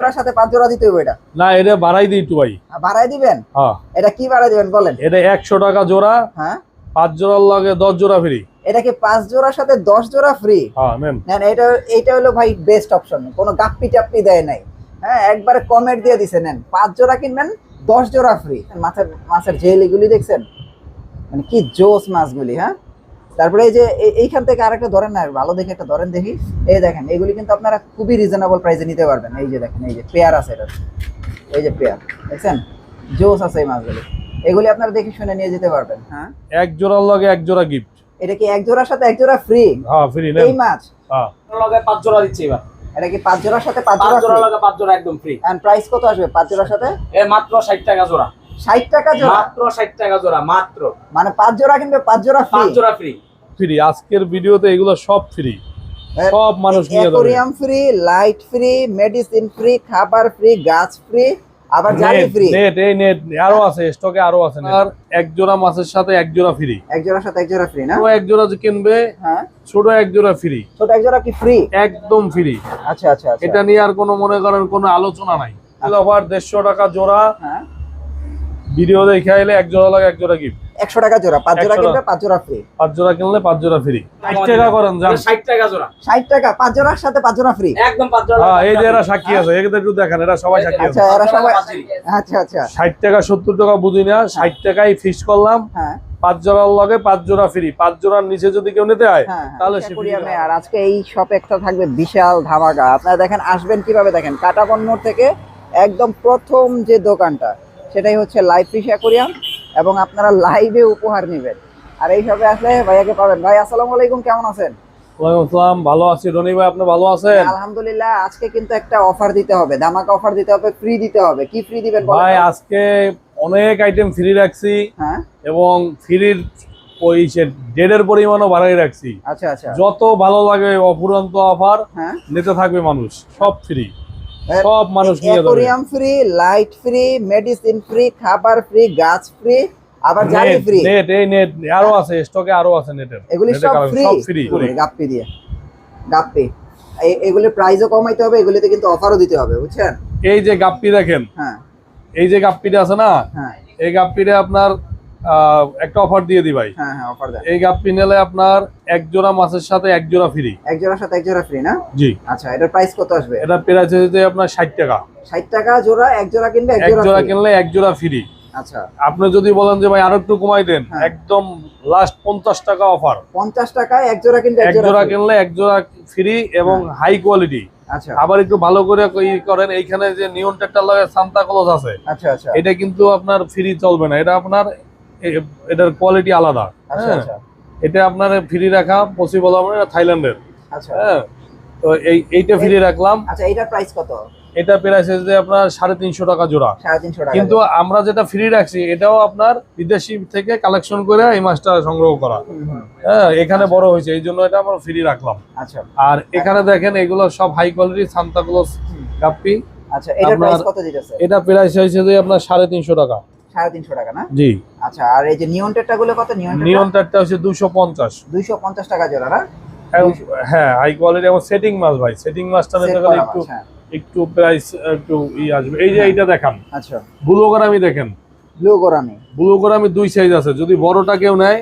জোড়ার সাথে পাঁচ জোড়া দিতে হবে এটা? না এটা বাড়াই দিই একটু ভাই। আর বাড়ায় দিবেন? হ্যাঁ। এটা কি বাড়ায় দিবেন বলেন? এটা একশো টাকা জোড়া হ্যাঁ। পাঁচ জোড়ার লাগে দশ জোড়া ফ্রি এটা কি পাঁচ জোড়ার সাথে দশ জোড়া ফ্রি হ্যাঁ নেন এটা হলো ভাই বেস্ট অপশন কোনো গাপ্পি টাপ্পি দেয় নাই। হ্যাঁ একবারে কমেন্ট দিয়ে দিছে নেন। পাঁচ জোড়া কিনবেন দশ জোড়া ফ্রি মাছের মাছের জেল এগুলি দেখছেন? মানে কি জোস মাছগুলি হ্যাঁ? তারপরে এই যে এইখান থেকে আরেকটা ধরেন না ভালো দেখে একটা ধরেন দেখি। এই দেখেন এইগুলি কিন্তু আপনারা খুবই রিজনেবল প্রাইসে নিতে পারবেন। এই যে দেখেন এই যে পেয়ার আছে এটা। এই যে পেয়ার দেখছেন? জোস আছে এই মাছগুলি। এগুলি আপনারা দেখে শুনে নিয়ে যেতে পারবেন হ্যাঁ? এক জোড়ার লাগে এক জোড়া গিফট এটা কি এক জোড়ার সাথে এক জোড়া ফ্রি হ্যাঁ ফ্রি এই মাছ? হ্যাঁ। লগে পাঁচ জোড়া দিচ্ছি এবার। এটা কি পাঁচ জোড়ার সাথে পাঁচ পাঁচ জোড়া জোড়া? লগে পাঁচ জোড়া একদম ফ্রি এন্ড প্রাইস কত আসবে পাঁচ জোড়ার সাথে? এ মাত্র ষাট টাকা জোড়া। ষাট টাকা জোড়া? মাত্র ষাট টাকা জোড়া মাত্র। মানে পাঁচ জোড়া কিনবে পাঁচ জোড়া ফ্রি পাঁচ জোড়া ফ্রি ফ্রি আজকের ভিডিওতে এগুলো সব ফ্রি সব মানুষ নিয়ে যাবে। Free light free medicine free খাবার ফ্রি গাছ ফ্রি আবার জালি ফ্রি নেট এই নেট আরও আছে স্টকে আরও আছে আর এক জোড়া মাছের সাথে এক জোড়া ফ্রি এক জোড়ার সাথে এক জোড়া ফ্রি না? ছোট এক জোড়া যে কিনবে হ্যাঁ। ছোট এক জোড়া ফ্রি ছোট এক জোড়া কি ফ্রি একদম ফ্রি আচ্ছা আচ্ছা আচ্ছা। এটা নিয়ে আর কোনো মনে করেন কোনো আলোচনা নাই। অফার দেড়শো টাকা জোড়া। হ্যাঁ। ভিডিও দেখে আইলে এক জোড়া লাগে এক জোড়া গিফট একশো টাকা জোড়া পাঁচ জোড়া 100 কিনবে পাঁচ জোড়া ফ্রি পাঁচ জোড়া কিনলে পাঁচ জোড়া ফ্রি ষাট টাকা করেন যান। ষাট টাকা জোড়া। ষাট টাকা পাঁচ জোড়ার সাথে পাঁচ জোড়া ফ্রি একদম পাঁচ জোড়া। হ্যাঁ এই যে এরা সাক্ষী আছে এদের একটু দেখেন এরা সবাই সাক্ষী আচ্ছা আছে এরা সবাই আচ্ছা আচ্ছা। ষাট টাকা সত্তর টাকা বুঝি না ষাট টাকায় ফিক্স করলাম। হ্যাঁ। পাঁচ জোড়ার লগে পাঁচ জোড়া ফ্রি পাঁচ জোড়ার নিচে যদি কেউ নিতে হয় হ্যাঁ হ্যাঁ, তাহলে। আর আজকে এই শপে একটা থাকবে বিশাল ধামাকা। আপনারা দেখেন আসবেন কীভাবে দেখেন? কাটা পণ্য থেকে একদম প্রথম যে দোকানটা সেটাই হচ্ছে লাইভ ফিশ অ্যাকোরিয়াম এবং আপনারা লাইভে উপহার নেবেন। আর এই শপে আসলে ভাইয়াকে পাবেন। ভাই আসসালামু আলাইকুম কেমন আছেন? আসসালাম ভালো আছি। রনি ভাই আপনি ভালো আছেন? আলহামদুলিল্লাহ আজকে কিন্তু একটা অফার দিতে হবে। ধামাকা অফার দিতে হবে ফ্রি দিতে হবে। কি ফ্রি দিবেন ভাই আজকে অনেক আইটেম ফ্রি রাখছি হ্যাঁ। এবং ফ্রির ওই সে ডেটের পরিমাণও বাড়াই রাখছি। আচ্ছা আচ্ছা। যত ভালো লাগে অফুরন্ত অফার হ্যাঁ। নিতে থাকবে মানুষ সব ফ্রি সব মানুষ নিয়ে aquarium free light free medicine free খাবার ফ্রি গাছ ফ্রি আবার জালি ফ্রি নেট এই নেট আরও আছে স্টকে আরও আছে নেটের এগুলি সব ফ্রি সব ফ্রি গাপ্পি দিয়ে গাপ্পি। এগুলির প্রাইসও কমাইতে হবে এগুলিতে কিন্তু অফারও দিতে হবে বুঝছেন? এই যে গাপ্পি দেখেন হ্যাঁ। এই যে গাপ্পিটা আছে না হ্যাঁ। এই গাপ্পিটা আপনার একটা অফার দিয়ে দি ভাই হ্যাঁ হ্যাঁ অফার দেন এই গাপ্পি নিলে আপনার এক জোড়া মাছের সাথে এক জোড়া ফ্রি এক জোড়ার সাথে এক জোড়া ফ্রি না জি আচ্ছা এটার প্রাইস কত আসবে এটা প্রাইস হচ্ছে আপনার ষাট টাকা ষাট টাকা জোড়া এক জোড়া কিনবে এক জোড়া জোড়া কিনলে এক জোড়া ফ্রি আচ্ছা আপনি যদি বলেন যে ভাই আরও একটু কমাই দেন হ্যাঁ। একদম লাস্ট পঞ্চাশ টাকা অফার পঞ্চাশ টাকায় এক জোড়া কিনবে এক জোড়া কিনলে এক জোড়া ফ্রি এবং হাই কোয়ালিটি আচ্ছা আবার একটু ভালো করে ই করেন এইখানে যে নিয়ন টেকটার লাগে সান্তা ক্লজ আছে আচ্ছা আচ্ছা এটা কিন্তু আপনার ফ্রি চলবে না এটা আপনার এটার কোয়ালিটি আলাদা। আচ্ছা হ্যাঁ। আচ্ছা। এটা আপনার ফ্রি রাখা পসিবল হবে না থাইল্যান্ডের। আচ্ছা। হ্যাঁ। তো এই এইটা ফ্রি রাখলাম। আচ্ছা এইটার প্রাইস কত? এটা প্রাইস যে আপনার সাড়ে তিনশো টাকা জোড়া। কিন্তু আমরা যেটা ফ্রি রাখছি এটাও আপনার বিদেশি থেকে কালেকশন করে এই মাছটা সংগ্রহ করা। হ্যাঁ এখানে বড় হয়েছে এই জন্য এটা আমরা ফ্রি রাখলাম। আচ্ছা। আর এখানে দেখেন এগুলো সব হাই কোয়ালিটি সান্তাক্লজ কাপ্পি আচ্ছা এটার আপনার- প্রাইস কত দিতেছে? এটা প্রাইস হয়েছে যে আপনার সাড়ে তিনশো টাকা। সাড়ে তিনশো টাকা না? জি। আচ্ছা আর এই যে নিয়ন টেটটা গুলো কত? নিয়ন নিয়ন টারটা হচ্ছে দুশো পঞ্চাশ। পঞ্চাশ টাকা জোড়া না? হ্যাঁ হাই কোয়ালিটি এবং সেটিং মাছ ভাই। সেটিং মাছটা নিতে গেলে একটু হ্যাঁ। একটু প্রাইস একটু ই আসবে। এই যে এইটা দেখান। আচ্ছা। ব্লুগরামি দেখেন। ব্লু গোরামি ব্লুগরামি দুই সাইজ আছে। যদি বড়টা কেউ নেয়।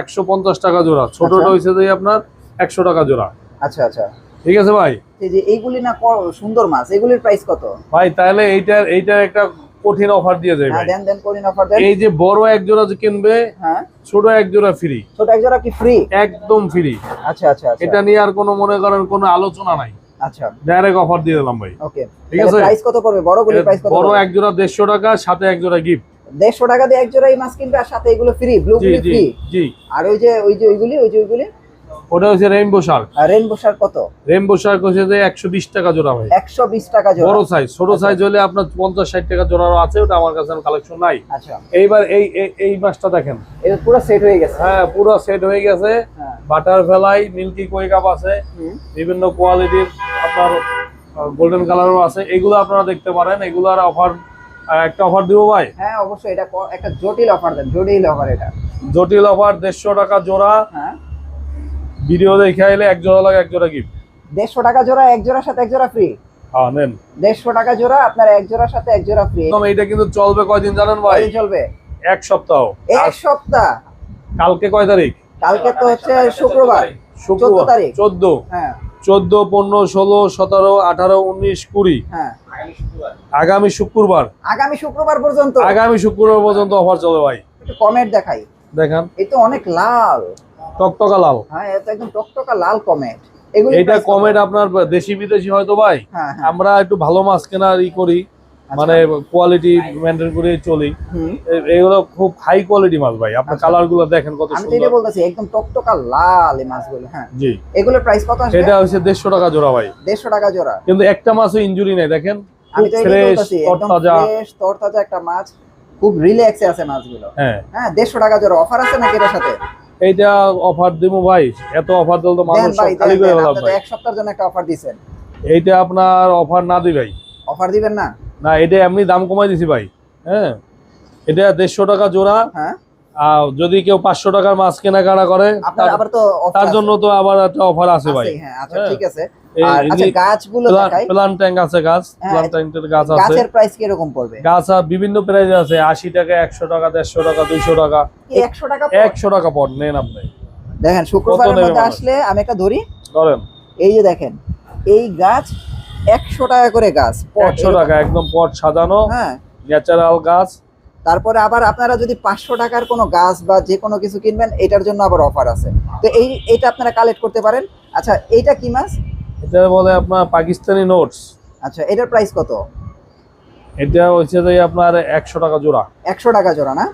একশো পঞ্চাশ টাকা জোড়া। ছোটটা আচ্ছা। হয়েছে যে আপনার একশো টাকা জোড়া। আচ্ছা আচ্ছা। ঠিক আছে ভাই? এই যে এইগুলি না সুন্দর মাছ এগুলির প্রাইস কত? ভাই তাহলে এইটার এইটার একটা কঠিন অফার দিয়ে যায় হ্যাঁ দেন দেন করিন অফার দেন। এই যে বড় এক জোড়া যে কিনবে হ্যাঁ। ছোট এক জোড়া ফ্রি ছোট এক জোড়া কি ফ্রি একদম ফ্রি আচ্ছা আচ্ছা আচ্ছা। এটা নিয়ে আর কোনো মনে করেন কোনো আলোচনা নাই। আচ্ছা। ডাইরেক্ট অফার দিয়ে দিলাম ভাই। ওকে ঠিক আছে। প্রাইস কত পড়বে? বড় গুলির প্রাইস কত বড় এক জোড়া দেড়শো টাকা সাথে এক জোড়া গিফট দেড়শো টাকা দিয়ে এক জোড়া এই মাছ কিনবে আর সাথে এগুলো free blue G free G. আর ওই যে ওই যে ওইগুলি ওই যে ওইগুলি? ওটা হচ্ছে রেইনবো শার্ক আর রেনবো শার্ক কত? রেইনবো শার্ক হচ্ছে যে একশো বিশ টাকা জোড়া ভাই। একশো বিশ টাকা জোড়া। বড় সাইজ ছোট আচ্ছা। সাইজ হলে আপনার পঞ্চাশ ষাট টাকা জোড়ারও আছে ওটা আমার কাছে কালেকশন নাই। আচ্ছা। এইবার এই এই- মাছটা দেখেন। এটা পুরো সেট হয়ে গেছে। হ্যাঁ পুরো সেট হয়ে গেছে। হ্যাঁ। বাটার ফেলাই মিল্কি কই কাপ আছে। বিভিন্ন কোয়ালিটির আপনার গোল্ডেন কালারও আছে। এগুলো আপনারা দেখতে পারেন। এগুলোর অফার একটা অফার দিব ভাই? হ্যাঁ অবশ্যই। এটা একটা জটিল অফার দেন। জটিল অফার এটা। জটিল অফার দেড়শো টাকা জোড়া। হ্যাঁ। ভিডিও দেখে আইলে এক জোড়া লাগে এক জোড়া গিফট দেড়শো টাকা জোড়া এক জোড়ার সাথে এক জোড়া ফ্রি হ্যাঁ নেন। দেড়শো টাকা জোড়া আপনার এক জোড়ার সাথে এক জোড়া ফ্রি এইটা কিন্তু চলবে কয়দিন জানেন ভাই? চলবে? এক সপ্তাহ। এক সপ্তাহ। কালকে কয় তারিখ? কালকে তো হচ্ছে শুক্রবার। শুক্রবার। তারিখ। চোদ্দ। হ্যাঁ। চোদ্দ পনেরো ষোলো সতেরো আঠারো উনিশ কুড়ি। হ্যাঁ। আগামী শুক্রবার। আগামী শুক্রবার পর্যন্ত। আগামী শুক্রবার পর্যন্ত অফার চলে ভাই। একটু কমেন্ট দেখাই। দেখেন। এই তো অনেক লাল। টকটকা লাল। হ্যাঁ এটা একদম টকটকা লাল কমেট। এগুলো এইটা কমেট আপনার দেশি বিদেশি হয়তো ভাই। হ্যাঁ হ্যাঁ। আমরা একটু ভালো মাছ কেনার ই করি। মানে কোয়ালিটি মেনটেন করে চলি। এগুলো খুব হাই কোয়ালিটি মাছ ভাই। আপনার আচ্ছা। কালারগুলো দেখেন কত আমি এটা সুন্দর। বলতেছি একদম টকটকা লাল এই মাছগুলো হ্যাঁ। জি। এগুলোর প্রাইস কত আসবে? এটা হচ্ছে দেড়শো টাকা জোড়া ভাই। দেড়শো টাকা জোড়া। কিন্তু একটা মাছও ইনজুরি নেই দেখেন। আমি তো এটাই ফ্রেশ একদম ফ্রেশ তরতাজা একটা মাছ। খুব রিল্যাক্সে আছে মাছগুলো। হ্যাঁ। হ্যাঁ দেড়শো টাকা জোড়া। অফার আছে নাকি এটার সাথে? এইটা অফার দিমু ভাই। এত অফার দিল তো মানুষ সব খালি করে তো ভাই এক সপ্তাহের জন্য একটা অফার দিবেন এইটা আপনার অফার না দিই ভাই। অফার দিবেন না? না এটা এমনি দাম কমাই দিছি ভাই। হ্যাঁ? এটা দেড়শো টাকা জোড়া। হ্যাঁ? আর যদি কেউ পাঁচশো টাকার মাছ কেনাকাটা করে আপনার তার- আবার তো তার জন্য তো আবার একটা অফার আছে ভাই। হ্যাঁ আচ্ছা হ্যাঁ। ঠিক আছে। আর আচ্ছা গাছগুলো দেখাই। প্লান আছে গাছ হ্যাঁ, গাছ আছে। গাছের প্রাইস পড়বে? গাছ বিভিন্ন প্রাইস আছে আশি টাকা একশো টাকা দেড়শো টাকা দুইশো টাকা। কি একশো টাকা পড়? একশো টাকা পর নেন আপনি। দেখেন শুক্রবারের মধ্যে আসলে আমি একটা ধরি। ধরেন। এই যে দেখেন এই গাছ একশো টাকা করে গাছ। টাকা একদম পট সাজানো হ্যাঁ। ন্যাচারাল গাছ। তারপরে আবার আপনারা যদি পাঁচশো টাকার কোনো গাছ বা যে কোনো কিছু কিনবেন এটার জন্য আবার অফার আছে। তো এই এটা আপনারা কালেক্ট করতে পারেন। আচ্ছা এইটা কি মাছ? এটা বলে আপনার পাকিস্তানি নোটস আচ্ছা এটার প্রাইস কত? এটা হচ্ছে যে আপনার একশো টাকা জোড়া। একশো টাকা জোড়া না?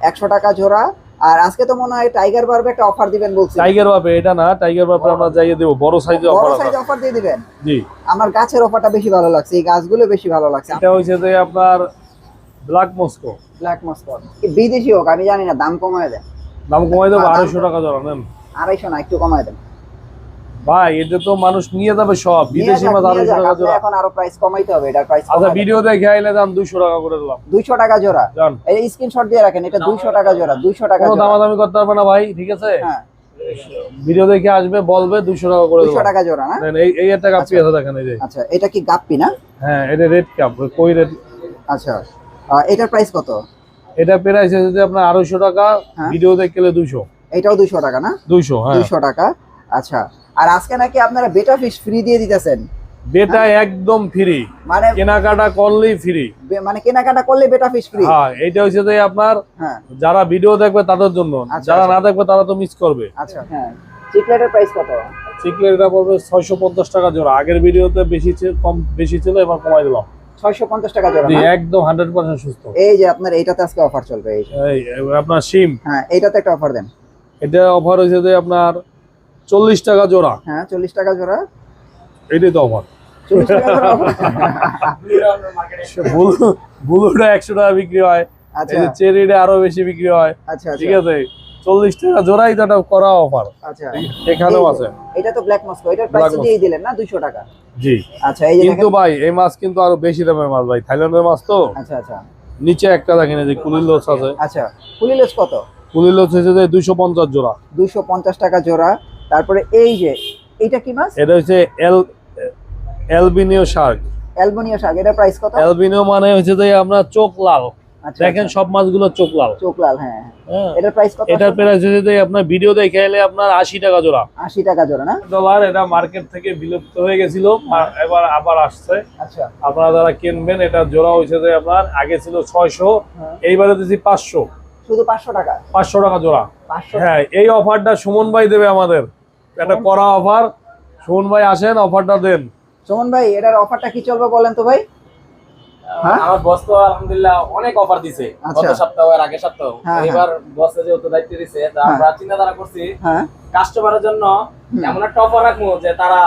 একশো টাকা জোড়া। আর আজকে তো মনে হয় টাইগার বারবে একটা অফার দিবেন বলছি টাইগার বাপে এটা না টাইগার বাপে আমরা যাইয়ে দেবো বড় সাইজে বড় অফার সাইজ আছে। অফার দিয়ে দিবেন? জি। আমার গাছের অফারটা বেশি ভালো লাগছে এই গাছগুলো বেশি ভালো লাগছে। এটা হচ্ছে যে আপনার ব্ল্যাক মস্কো ব্ল্যাক মস্কট বিদেশি হোক আমি জানি না দাম কমায় দেন। দাম কমায় দেবো দাম আড়াইশো টাকা জোড়া নেন। আড়াইশো না একটু কমায় দেন। ভাই এটা তো মানুষ নিয়ে যাবে সব বিদেশি মাছ আড়াইশো টাকা জোড়া। এখন আরও প্রাইস কমাইতে হবে এটার প্রাইস আচ্ছা ভিডিও দেখে আইলে দাম দুইশো টাকা করে দিলাম। দুইশো টাকা জোড়া। এই স্ক্রিনশট দিয়ে রাখেন এটা দুইশো টাকা জোড়া দুইশো টাকা কোনো দামাদামি করতে পারবে না ভাই ঠিক আছে? হ্যাঁ। ভিডিও দেখে আসবে বলবে দুইশো টাকা করে দুইশো দিলাম টাকা জোড়া না? এই এই একটা আচ্ছা। আছে দেখেন এই যে। আচ্ছা এটা কি গাপ্পি না? হ্যাঁ এটা রেড কাপ কই রেড আচ্ছা। এটার প্রাইস কত? এটা প্রাইস যদি আপনার আড়াইশো টাকা হ্যাঁ। ভিডিও দেখে গেলে দুইশো। এটাও দুইশো টাকা না? দুইশো হ্যাঁ। দুইশো টাকা। আচ্ছা আর আজকে নাকি আপনারা বেটা ফিশ ফ্রি দিয়ে দিতেছেন। বেটা একদম ফ্রি মানে কেনাকাটা করলেই ফ্রি মানে কেনাকাটা করলে বেটা ফিশ ফ্রি হ্যাঁ এটা হচ্ছে যে আপনার হ্যাঁ। যারা ভিডিও দেখবে তাদের জন্য। আচ্ছা, যারা আচ্ছা। না দেখবে তারা তো মিস করবে। আচ্ছা হ্যাঁ। চিকলেটের প্রাইস কত? চিকলেটটা পড়বে ছয়শো পঞ্চাশ টাকা জোড়া। আগের ভিডিওতে বেশি ছিল- কম বেশি ছিল এবার কমাই দিলাম। ছয়শো পঞ্চাশ টাকা জোড়া একদম হান্ড্রেড পার্সেন্ট সুস্থ। এই যে আপনার এইটাতে আজকে অফার চলবে এই আপনার সিম। হ্যাঁ এইটাতে একটা অফার দেন। এটা অফার হয়েছে যে আপনার চল্লিশ টাকা জোড়া। হ্যাঁ চল্লিশ টাকা জোড়া। এটাই তো অফার। ব্লুটা একশো টাকা বিক্রি হয়। আচ্ছা। এই চেরিটা আরও বেশি বিক্রি হয়। আচ্ছা ঠিক আচ্ছা আছে? চল্লিশ টাকা জোড়াই তো করা অফার। আচ্ছা। এখানেও আছে। এটা তো ব্ল্যাক মস্কো এটার প্রাইস দিয়ে দিলেন না? দুইশো টাকা। জি। আচ্ছা এই যে কিন্তু ভাই এই মাছ কিন্তু আরও বেশি দামের মাছ ভাই। থাইল্যান্ডের মাছ তো। আচ্ছা আচ্ছা। নিচে একটা দেখেন এই যে কুলির লোচ আছে। আচ্ছা পুলিলেস কত? কুলির লোচ হচ্ছে যে দুইশো পঞ্চাশ জোড়া। দুইশো পঞ্চাশ টাকা জোড়া। তারপরে এই যে এইটা কি মাছ? এটা হচ্ছে এল অ্যালবিনিও শার্ক অ্যালবোনিয়া শাক এটা প্রাইস কত? অ্যালবিনিও মানে হচ্ছে যে আমরা চোখ লাল। আচ্ছা দেখেন আচ্ছা। সব মাছগুলো চোখ লাল। চোখ লাল হ্যাঁ হ্যাঁ। হ্যাঁ। এটার প্রাইস কত এটার প্রাইস হচ্ছে আপনার ভিডিও দেখে এলে আপনার আশি টাকা জোড়া। আশি টাকা জোড়া না? ডলার এটা মার্কেট থেকে বিলুপ্ত হয়ে গেছিল এবার আবার আসছে। আচ্ছা। আপনারা যারা কিনবেন এটা জোড়া হয়েছে যে আপনার আগে ছিল ছয়শো হ্যাঁ। এইবারে দিচ্ছি পাঁচশো। শুধু পাঁচশো টাকা। পাঁচশো টাকা জোড়া। হ্যাঁ এই অফারটা সুমন ভাই দেবে আমাদের। একটা করা অফার। সুমন ভাই আসেন অফারটা দেন। সুমন ভাই এটার অফারটা কি চলবে বলেন তো ভাই? হ্যাঁ? আমার বস তো আলহামদুলিল্লাহ অনেক অফার দিছে। আচ্ছা। গত সপ্তাহ আর আগের সপ্তাহ। হ্যাঁ, এবার বসে যেহেতু দায়িত্ব দিছে তা হ্যাঁ। আমরা চিন্তা ধারা করছি হ্যাঁ। কাস্টমারের জন্য। এমন একটা অফার রাখব যে তারা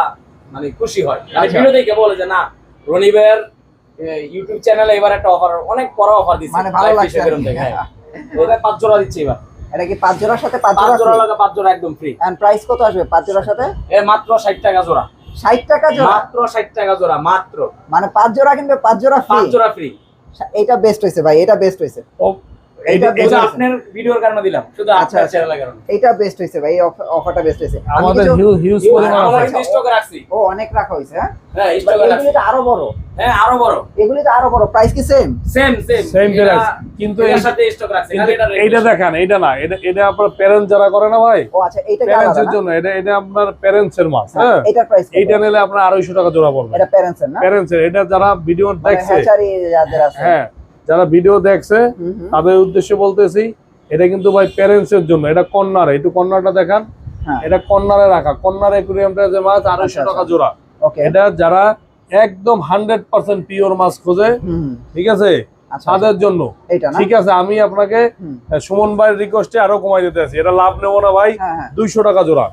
মানে খুশি হয়। মানে আচ্ছা। ভিডিও দেখে বলে যে না রনিবের ইউটিউব চ্যানেলে এবার একটা অফার অনেক বড় অফার দিচ্ছে মানে ভালো লাগছে হ্যাঁ। এটা পাঁচ জোড়া দিচ্ছি এবার। এটা কি পাঁচ জোড়ার সাথে পাঁচ জোড়া জোড়া লাগা পাঁচ জোড়া একদম ফ্রি এন্ড প্রাইস কত আসবে পাঁচ জোড়ার সাথে? এ মাত্র ষাট টাকা জোড়া। ষাট টাকা জোড়া? মাত্র ষাট টাকা জোড়া মাত্র। মানে পাঁচ জোড়া কিনবে পাঁচ জোড়া পাঁচ জোড়া ফ্রি এটা বেস্ট হয়েছে ভাই এটা বেস্ট এইটা এটা- আচ্ছা, আচ্ছা। এইটা বেস্ট হয়েছে ভাই অফারটা বেস্ট হয়েছে। আমাদের হিউজ হিউজ পরিমাণ আমরা আছে কিন্তু স্টকে রাখছি। ও অনেক রাখা হয়েছে হ্যাঁ? হ্যাঁ রাখছি। আরও বড়। হ্যাঁ আরও বড়। এগুলি তো আরও বড়। প্রাইস কি same same same Same price, কিন্তু এর সাথে স্টক রাখছি এটা এইটা দেখেন এইটা না এটা এটা আপনার প্যারেন্টস যারা করে না ভাই ও আচ্ছা এইটা প্যারেন্টস এর জন্য এটা এটা আপনার প্যারেন্টস এর মাছ হ্যাঁ, হ্যাঁ এটার প্রাইস এইটা নিলে আপনার আড়াইশো টাকা জোড়া পড়বে। এটা প্যারেন্টস এর না? প্যারেন্টস এর এটা যারা ভিডিও মানে দেখছে। হ্যাঁ যারা ভিডিও দেখছে তাদের উদ্দেশ্যে বলতেছি এটা কিন্তু ভাই প্যারেন্টস এর জন্য এটা কর্নার একটু কর্নারটা দেখান। হ্যাঁ। এটা কর্নারে রাখা কর্নার একুরিয়ামটা যে মাছ আড়াইশো আচ্ছা, টাকা আচ্ছা। জোড়া। ওকে এটা যারা একদম হান্ড্রেড পার্সেন্ট পিওর মাছ খোঁজে ঠিক আছে? আচ্ছা তাদের জন্য। ঠিক আছে আমি আপনাকে সুমন ভাইয়ের রিকোয়েস্টে আরও কমাই দিতে আছি। এটা লাভ নেব না ভাই হ্যাঁ হ্যাঁ। দুইশো টাকা জোড়া।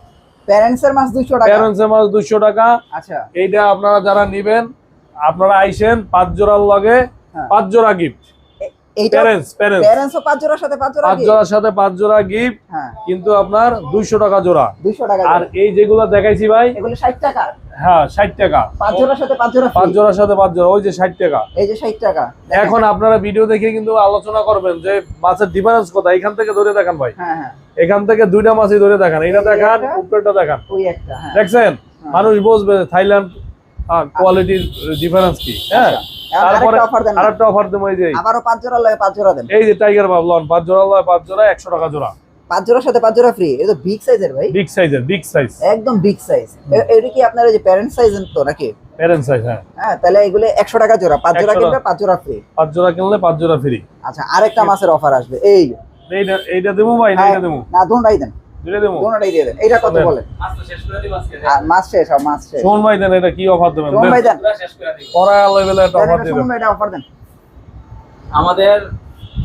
প্যারেন্টস এর মাছ 200 টাকা? প্যারেন্টস এর মাছ দুইশো টাকা। আচ্ছা। এইটা আপনারা যারা নিবেন আপনারা আইসেন পাঁচ জোড়ার লগে। পাঁচ জোড়া গিফট কিন্তু আপনার দুইশো টাকা জোড়া। আর এই যেগুলো দেখাইছি ভাই এগুলো 60 টাকা। হ্যাঁ ষাট টাকা। পাঁচ জোড়ার সাথে পাঁচ জোড়া পাঁচ। জোড়ার সাথে পাঁচ জোড়া ওই যে ষাট টাকা। এই যে 60 টাকা। এখন আপনারা ভিডিও দেখে কিন্তু আলোচনা করবেন যে মাছের ডিফারেন্স কোথায়। এখান থেকে ধরে দেখান ভাই। হ্যাঁ হ্যাঁ। এখান থেকে দুইটা মাছই ধরে দেখান। এটা দেখান। দেখান। হ্যাঁ। দেখছেন? মানুষ বুঝবে থাইল্যান্ড কোয়ালিটির ডিফারেন্স কি। হ্যাঁ? আচ্ছা। তারপরে আরেকটা অফার দেবো এই যে আবারও পাঁচ জোড়া লাগে পাঁচ জোড়া দেন। এই যে টাইগার বাবলন পাঁচ জোড়া লয় পাঁচ জোড়া একশো টাকা জোড়া। পাঁচ জোড়ার সাথে পাঁচ জোড়া ফ্রি এটা তো বিগ সাইজের ভাই। বিগ সাইজের বিগ সাইজ একদম বিগ সাইজ এটা কি আপনার যে প্যারেন্ট সাইজ তো নাকি? প্যারেন্ট সাইজ হ্যাঁ। হ্যাঁ তাহলে এগুলো টাকা জোড়া। পাঁচ জোড়া 100 কিনবে পাঁচ জোড়া ফ্রি পাঁচ জোড়া কিনলে পাঁচ জোড়া ফ্রি আচ্ছা আরেকটা মাছের অফার আসবে। এই। এইটা এইটা দেবো ভাই না হ্যাঁ, দেবো? না দেন। দেবো। দিয়ে দেন। এটা কত। বলেন? শেষ আর শেষ ভাই দেন কি অফার দেবেন? সোমন ভাই দেন। পুরো শেষ করে দিব। পরে লেভেলে একটা অফার এটা দিবেন। সোমন ভাই এটা অফার দেন। আমাদের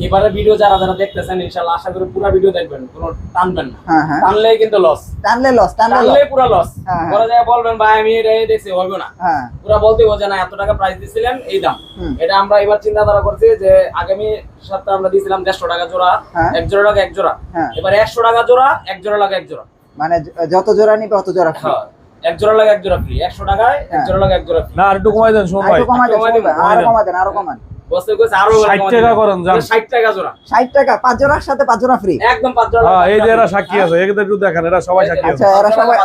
এবারে ভিডিও যারা যারা দেখতেছেন ইনশাআল্লাহ আশা করি পুরো ভিডিও দেখবেন কোনো টানবেন না। হ্যাঁ হ্যাঁ। টানলেই কিন্তু লস টানলে লস টানলে টানলে পুরো লস। পরে যায় বলবেন ভাই আমি এটা দেখছি হবে না। হ্যাঁ। পুরো বলতে হবে না এত টাকা প্রাইস দিছিলেন এই দাম। এটা আমরা এবার চিন্তাধারা করছি যে আগামী সপ্তাহে আমরা দিছিলাম দেড়শো টাকা জোড়া। এক জোড়া লাগে এক জোড়া। হ্যাঁ। এবার একশো টাকা জোড়া এক জোড়া লাগে এক জোড়া। মানে যত জোড়া নিবে অত জোড়া ফ্রি হ্যাঁ এক জোড়া লাগে এক জোড়া ফ্রি একশো টাকায় এক। জোড়া লাগে এক জোড়া ফ্রি না আর একটু কমাই দেন সোমন আর কমাই দেন কমাই দেন, ভাই, আরও কমাই কমাই দেন আরও কমান। বসতে কইছে আরও 60 টাকা করেন, যান। ষাট টাকা জোড়া। 60 টাকা পাঁচ জোড়ার সাথে পাঁচ জোড়া ফ্রি একদম পাঁচ জোড়া হ্যাঁ এই যে এরা সাক্ষী আছে এখানে একটু দেখেন এরা সবাই সাক্ষী আছে। আচ্ছা এরা সবাই।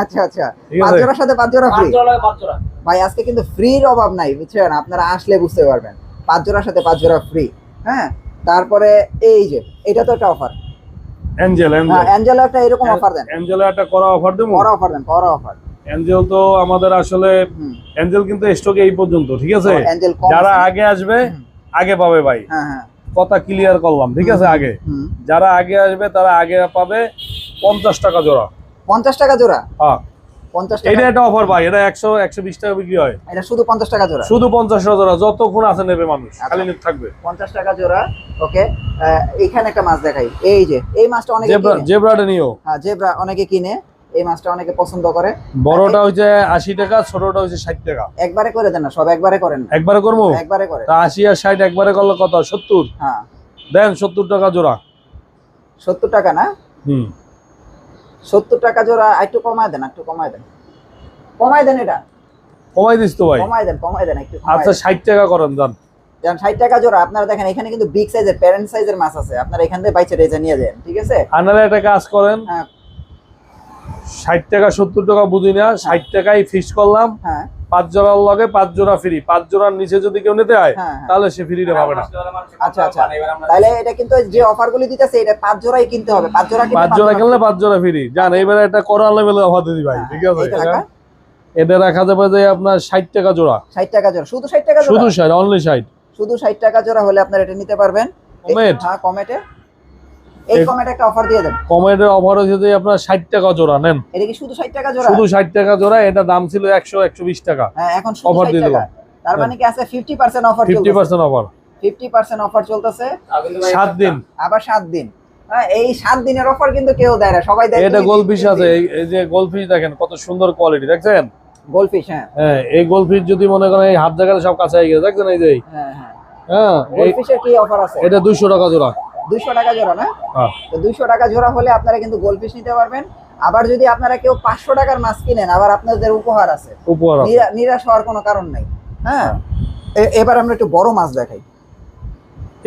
আচ্ছা আচ্ছা। পাঁচ জোড়ার সাথে পাঁচ জোড়া পাঁচ জোড়া পাঁচ জোড়া। ভাই আজকে কিন্তু ফ্রির অভাব নাই বুঝছেন? আপনারা আসলে বুঝতে পারবেন। পাঁচ জোড়ার সাথে পাঁচ জোড়া ফ্রি হ্যাঁ? তারপরে এই যে এটা তো একটা অফার অ্যাঞ্জেল হ্যাঁ অ্যাঞ্জেল একটা এরকম অফার দেন। অ্যাঞ্জেলে একটা করা অফার দেবো? বড় অফার দেন বড় অফার অ্যাঞ্জেল তো আমাদের আসলে অ্যাঞ্জেল কিন্তু স্টকে এই পর্যন্ত ঠিক আছে? যারা আগে আসবে আগে পাবে ভাই। হ্যাঁ হ্যাঁ। কথা ক্লিয়ার করলাম ঠিক আছে আগে। যারা আগে আসবে তারা আগে পাবে পঞ্চাশ টাকা জোড়া। পঞ্চাশ টাকা জোড়া? হ্যাঁ। এটা একটা অফার ভাই এটা একশো একশো বিশ টাকা বিক্রি হয়। এটা শুধু পঞ্চাশ টাকা জোড়া? শুধু পঞ্চাশ টাকা জোড়া যতক্ষণ আছে নেবে মানুষ আচ্ছা। খালি থাকবে। পঞ্চাশ টাকা জোড়া ওকে। এইখানে একটা মাছ দেখাই। এই যে এই মাছটা অনেকে জেব্রা জেব্রাটা নিও। হ্যাঁ জেব্রা অনেকে কিনে। এই মাছটা অনেকে পছন্দ করে। বড়টা হচ্ছে আশি টাকা ছোটটা হচ্ছে ষাট টাকা। একবারে করে দেন না সব একবারে করেন একবারে করব? একবারে করে আশি আর ষাট একবারে করলে কত? সত্তর? হ্যাঁ। দেন সত্তর টাকা জোড়া। সত্তর টাকা না? হুম। সত্তর টাকা জোড়া একটু কমায় দেন একটু কমায় দেন। কমায় দেন এটা। কমাই দিস তো ভাই। কমায় দেন কমায় দেন একটু কমায় আচ্ছা দেন। ষাট টাকা করেন যান। যেমন ষাট টাকা জোড়া আপনারা দেখেন এখানে কিন্তু বিগ সাইজের প্যারেন্ট সাইজের মাছ আছে। আপনারা এখান থেকে বাইচে রেজে নিয়ে যান ঠিক আছে? আনারে একটা কাজ করেন হ্যাঁ। ষাট টাকা সত্তর টাকা বুঝি না ষাট টাকায় ফিক্স করলাম। হ্যাঁ। পাঁচ জোড়ার লগে পাঁচ জোড়া ফ্রি পাঁচ জোড়ার নিচে যদি কেউ নিতে হয় হ্যাঁ, হ্যাঁ। তাহলে সে ফ্রিটা পাবে না। আচ্ছা আচ্ছা। তাহলে এটা কিন্তু যে অফার গুলি দিতেছে এটা পাঁচ জোড়াই কিনতে হবে। পাঁচ জোড়া পাঁচ জোড়া কিনলে পাঁচ জোড়া ফ্রি জান এইবারে একটা করা লেভেলে অফার দিদি ভাই হ্যাঁ, ঠিক আছে। এটা রাখা। যাবে যে আপনার ষাট টাকা জোড়া। ষাট টাকা জোড়া। শুধু ষাট টাকা শুধু জোড়া ষাট অনলি ষাট। শুধু ষাট টাকা জোড়া হলে আপনারা এটা নিতে পারবেন। কমেট হ্যাঁ কমেটে এই এই- একটা অফার দিয়ে দেন। কমেটের অফার হচ্ছে আপনার ষাট টাকা জোড়া নেন। এটা কি শুধু ষাট টাকা জোড়া? শুধু টাকা জোড়া এটা দাম ছিল টাকা। হ্যাঁ এখন 60 দিয়ে দিলাম। তার মানে কি আছে অফার অফার অফার চলতেছে? দিন। আবার সাত দিন। হ্যাঁ এই সাত দিনের অফার কিন্তু কেউ দেয় না। সবাই দেয় এটা গোলফিশ আছে। এই- যে গোলফিশ দেখেন কত সুন্দর কোয়ালিটি দেখছেন? গোলফিশ হ্যাঁ। হ্যাঁ এই গোলফিশ যদি মনে করেন এই হাত জায়গায় সব কাছে গেছে দেখছেন এই যে? হ্যাঁ হ্যাঁ। হ্যাঁ গোলফিশের কি অফার আছে? এটা দুইশো টাকা জোড়া। দুইশো টাকা জোড়া না? হ্যাঁ। তো দুইশো টাকা জোড়া হলে আপনারা কিন্তু গোলফিশ নিতে পারবেন। আবার যদি আপনারা কেউ পাঁচশো টাকার মাছ কিনেন আবার আপনাদের উপহার আছে। উপহার নিরাশ হওয়ার কোনো কারণ নাই। হ্যাঁ? এবার আমরা একটু বড় মাছ দেখাই।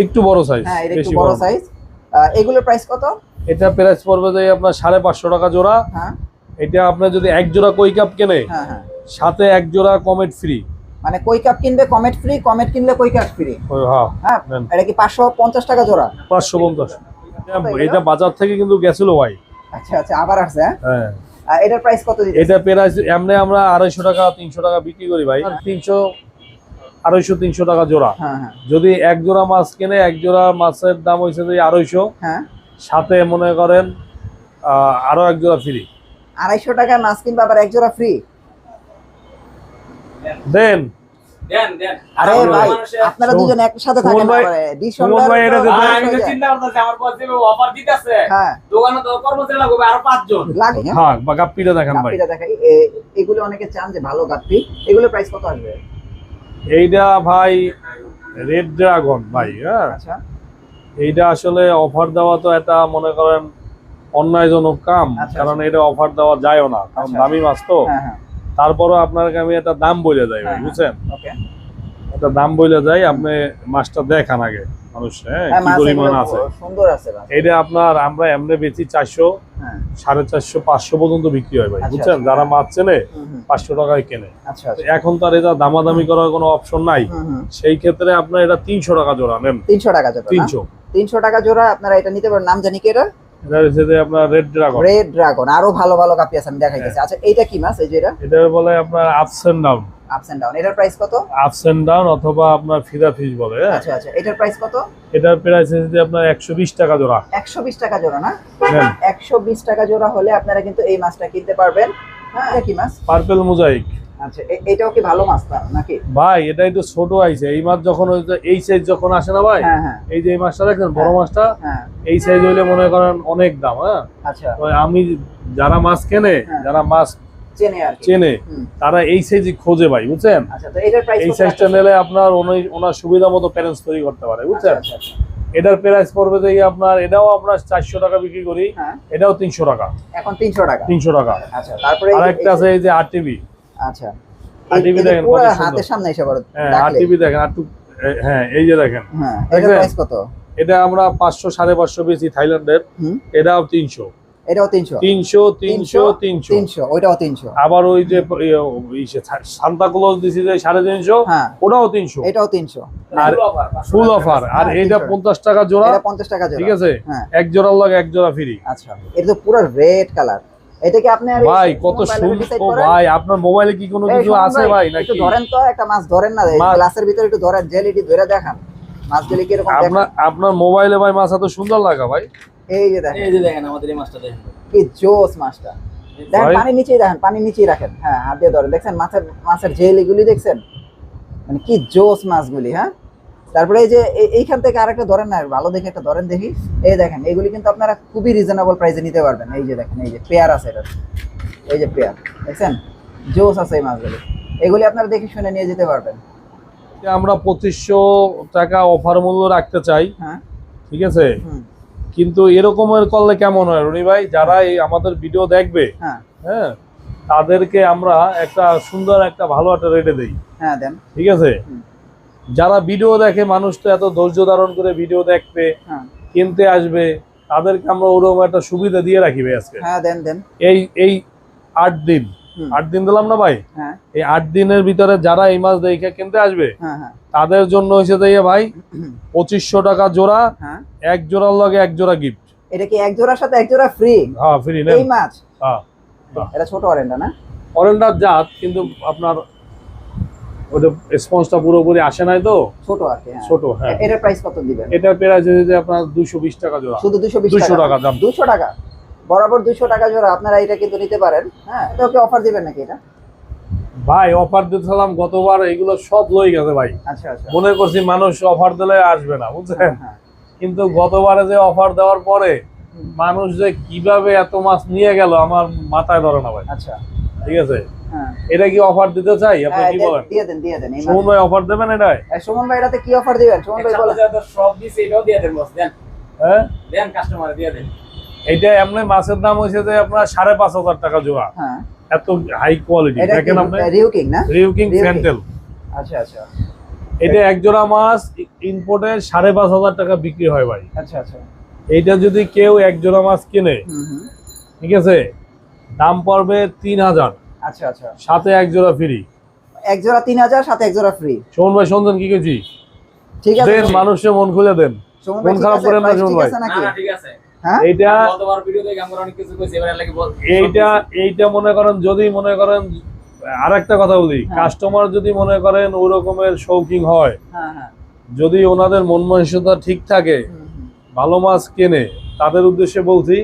একটু বড় সাইজ হ্যাঁ এটা একটু বড়। সাইজ এগুলোর প্রাইস কত? এটা প্রাইস পড়বে যে আপনার সাড়ে পাঁচশো টাকা জোড়া। হ্যাঁ। এটা আপনার যদি এক জোড়া কই কাপ কেনে হ্যাঁ হ্যাঁ। সাথে এক জোড়া কমেট ফ্রি মানে কই কাপ কিনবে কমেট ফ্রি কমেট কিনলে কই কাপ ফ্রি হ্যাঁ হ্যাঁ এটা কি পাঁচশো পঞ্চাশ টাকা জোড়া? পাঁচশো পঞ্চাশ। এটা বাজার থেকে কিন্তু গেছিল ভাই। আচ্ছা আচ্ছা আবার আসছে হ্যাঁ? হ্যাঁ। এটার প্রাইস কত দিতে এটা প্রাইস এমনি আমরা আড়াইশো টাকা তিনশো টাকা বিক্রি করি ভাই। তিনশো আড়াইশো তিনশো টাকা জোড়া। হ্যাঁ হ্যাঁ। যদি এক জোড়া মাছ কিনে এক জোড়া মাছের দাম হয়েছে যে আড়াইশো। হ্যাঁ। সাথে মনে করেন আরও এক জোড়া ফ্রি আড়াইশো টাকা মাছ কিনবে আবার এক জোড়া ফ্রি দেন। দেন দেন। আরে ভাই আপনারা দুজন একসাথে থাকেন ভাই- ডিশ সুমন ভাই এটা চিন্তা করতেছি আমার বস দিবে অফার দিতেছে হ্যাঁ। দোকানে তো কর্মচারী লাগবে আরও পাঁচজন। লাগে হ্যাঁ? বা গাপ্পিটা দেখেন ভাই। গাপ্পিটা দেখাই। এগুলো অনেকে চান যে ভালো গাপ্পি। এগুলোর প্রাইস কত আসবে? এইটা ভাই রেড ড্রাগন ভাই হ্যাঁ। আচ্ছা। এইটা আসলে অফার দেওয়া তো এটা মনে করেন অন্যায়জনক কাম। আচ্ছা, কারণ এটা অফার দেওয়া যায়ও না কারণ আচ্ছা। দামি মাছ তো। হ্যাঁ হ্যাঁ। তারপরও আপনাকে আমি একটা দাম বলে যাই হ্যাঁ, বুঝছেন? একটা দাম বলে যাই আপনি মাছটা দেখান আগে মানুষ হ্যাঁ হ্যাঁ কি পরিমাণ আছে। সুন্দর আছে এটা আপনার আমরা এমনি বেচি চারশো হ্যাঁ। সাড়ে চারশো পাঁচশো পর্যন্ত বিক্রি হয় ভাই আচ্ছা, বুঝছেন? আচ্ছা। যারা মাছ চেনে। পাঁচশো টাকায় কেনে। আচ্ছা এখন এটা দামাদামি করার কোনো অপশন নাই। সেই ক্ষেত্রে আপনার এটা তিনশো টাকা জোড়া নেন। তিনশো টাকা জোড়া তিনশো। তিনশো টাকা জোড়া আপনারা এটা নিতে পারেন নাম জানি কি এটা এটা হচ্ছে যে আপনার রেড ড্রাগন রেড ড্রাগন আরও ভালো ভালো কাপি আছে আমি দেখাইতেছি। আচ্ছা কি মাছ এই যে এটা? এটা বলে আপনার ups and down ups and down এটার প্রাইস কত? আপস এন্ড ডাউন অথবা আপনার ফিদা ফিশ বলে হ্যাঁ? আচ্ছা আচ্ছা এটার প্রাইস কত? এটার প্রাইস হচ্ছে আপনার একশো বিশ টাকা জোড়া। টাকা জোড়া না? নেন একশো বিশ টাকা জোড়া হলে আপনারা কিন্তু এই মাছটা কিনতে পারবেন। হ্যাঁ এটা কি মাছ? পার্পেল মোজাইক আচ্ছা এটাও কি ভালো মাছ নাকি? ভাই এটা একটু ছোট আইছে। এই মাছ যখন এই সাইজ যখন আসে না ভাই হ্যাঁ হ্যাঁ। এই যে এই মাছটা দেখেন বড় হ্যাঁ। মাছটা এই সাইজ হইলে মনে করেন অনেক দাম হ্যাঁ? আচ্ছা। আমি যারা মাছ কেনে। যারা মাছ চেনে। তারা এই সাইজই খোঁজে ভাই বুঝছেন? আচ্ছা এই সাইজটা নিলে আপনার উনি- ওনার সুবিধা মতো প্যারেন্টস তৈরি করতে পারে বুঝছেন? এটার প্রাইস পড়বে যে আপনার এটাও আমরা চারশো টাকা বিক্রি করি এটাও তিনশো টাকা। এখন তিনশো টাকা। তিনশো টাকা। আচ্ছা তারপরে এই আর যে- একটা আছে এই যে আর টিভি আচ্ছা। হাতের সামনে এসে বড় হ্যাঁ আর দেখেন আর হ্যাঁ এই যে দেখেন। হ্যাঁ দেখছেন? প্রাইস কত? এটা আমরা পাঁচশো সাড়ে পাঁচশো বেশি থাইল্যান্ডের। এটাও তিনশো। এটাও তিনশো? তিনশো তিনশো তিনশো তিনশো। ওইটাও তিনশো। আবার ওই যে সান্তা ক্লজ দিছি যে সাড়ে তিনশো হ্যাঁ। ওটাও তিনশো। এটাও আর ফুল অফার আর হ্যাঁ, 300 পঞ্চাশ টাকা জোড়া এটা পঞ্চাশ টাকা জোড়া। ঠিক আছে? হ্যাঁ। এক জোড়ার লাগে এক জোড়া ফ্রি আচ্ছা এটা তো পুরো রেড কালার এটা কি আপনি আর ভাই কত সুন্দর? ভাই আপনার মোবাইলে কি কোনো কিছু আছে ভাই একটু ধরেন তো একটা মাছ ধরেন না গ্লাসের ভিতরে একটু ধরেন জেলিটি ধরে দেখান। মাছ জেলি কীরকম আপনার আপনার মোবাইলে ভাই মাছ এত সুন্দর লাগা ভাই। এই যে দেখেন। এই যে দেখেন আমাদের এই মাছটা দেখেন। কি জোস মাছটা। দেখেন। পানি নিচেই রাখেন পানি নিচেই রাখেন। হ্যাঁ হাত দিয়ে ধরেন। দেখছেন মাছের মাছের জেলিগুলি দেখছেন? মানে কি জোস মাছগুলি হ্যাঁ? তারপরে এই যে এইখান থেকে আরেকটা ধরেন না ভালো দেখে একটা ধরেন দেখি। এই দেখেন এগুলি কিন্তু আপনারা খুবই রিজনেবল প্রাইসে নিতে পারবেন। এই যে দেখেন এই যে পেয়ার আছে এটা। এই যে পেয়ার দেখছেন? জোস আছে এই মাছগুলি। এগুলি আপনারা দেখে শুনে নিয়ে যেতে পারবেন। আমরা পঁচিশশো টাকা অফার মূল্য রাখতে চাই। হ্যাঁ। ঠিক আছে? কিন্তু এরকমের করলে কেমন হয় রনি ভাই? যারা এই আমাদের ভিডিও দেখবে হ্যাঁ। হ্যাঁ তাদেরকে আমরা একটা সুন্দর একটা ভালো একটা রেটে দিই। হ্যাঁ দেন। ঠিক আছে। যারা ভিডিও দেখে মানুষ তো এত ধৈর্য ধারণ করে ভিডিও দেখবে হ্যাঁ। কিনতে আসবে তাদেরকে আমরা ওরকম একটা সুবিধা দিয়ে রাখি ভাই আজকে। হ্যাঁ এই এই আট দিন। আট দিন দিলাম না ভাই? হ্যাঁ। এই আট দিনের ভিতরে যারা এই মাছ দেখে কিনতে আসবে তাদের জন্য হয়েছে দিয়ে ভাই পঁচিশশো টাকা জোড়া হ্যাঁ। এক জোড়ার লগে এক জোড়া গিফট এটা কি এক জোড়ার সাথে এক জোড়া ফ্রি হ্যাঁ ফ্রি এই মাছ? হ্যাঁ। এটা ছোট অরেন্ডা না? অরেন্ডার জাত কিন্তু আপনার ওটা স্পঞ্জটা পুরোপুরি আসে নাই তো? ছোট আর কি হ্যাঁ। ছোট হ্যাঁ। এটার প্রাইস কত দিবেন? এটা পেয়ে আছে আপনার দুশো বিশ টাকা জোড়া। শুধু দুশো বিশ 200 টাকা? দাম। দুশো টাকা? বরাবর দুশো টাকা জোড়া আপনারা এটা কিন্তু নিতে পারেন হ্যাঁ? এটা ওকে অফার দিবেন নাকি এটা? ভাই অফার দিতেছিলাম গতবার এগুলো সব লই গেছে ভাই। আচ্ছা আচ্ছা। মনে করছি মানুষ অফার দিলে আসবে না বুঝছেন? কিন্তু গতবারে যে অফার দেওয়ার পরে মানুষ যে কীভাবে এত মাছ নিয়ে গেল আমার মাথায় ধরে না ভাই। আচ্ছা। ঠিক আছে? এটা কি অফার দিতে চাই? আপনি হ্যাঁ, কি বলেন? দিয়ে দেন দিয়ে দেন সুমন ভাই অফার দেবেন এটাই এই সুমন ভাই এটাতে কি অফার দিবেন? সুমন ভাই বলেন। সব দিছে এটাও দিয়ে দেন বস দেন। হ্যাঁ? দেন কাস্টমার দিয়ে দেন। এটা এমনি মাছের দাম হয়েছে যে আপনার সাড়ে পাঁচ হাজার টাকা জোড়া। হ্যাঁ। এত হাই কোয়ালিটি এটা দেখেন আপনি? রিউ কিং না? রিউকিং ফ্যান্টেল আচ্ছা আচ্ছা। এটা এক জোড়া মাছ ইম্পোর্টে সাড়ে পাঁচ হাজার টাকা বিক্রি হয় ভাই। আচ্ছা আচ্ছা। এইটা যদি কেউ এক জোড়া মাছ কিনে হুম হুম। ঠিক আছে? দাম পড়বে তিন হাজার। আচ্ছা আচ্ছা। সাথে এক জোড়া ফ্রি এক জোড়া তিন হাজার সাথে এক জোড়া ফ্রি ভাই সন্ধান কি কেছি ঠিক আছে দেন মানুষের মন খুলে দেন। সুমন ভাই, মন ঠিক খারাপ আছে? করেন না, সুমন ঠিক ভাই। আছে না নাকি? না ঠিক আছে। হ্যাঁ? এইটা গতবার ভিডিও থেকে আমরা অনেক কিছু কইছি এবারে লাগে বল এইটা এইটা মনে করেন যদি মনে করেন আর একটা কথা বলি। হ্যাঁ। কাস্টমার যদি মনে করেন ওই রকমের শৌখিন হয় হ্যাঁ হ্যাঁ। যদি ওনাদের মন মানসিকতা ঠিক থাকে। ভালো মাছ কেনে তাদের উদ্দেশ্যে বলছি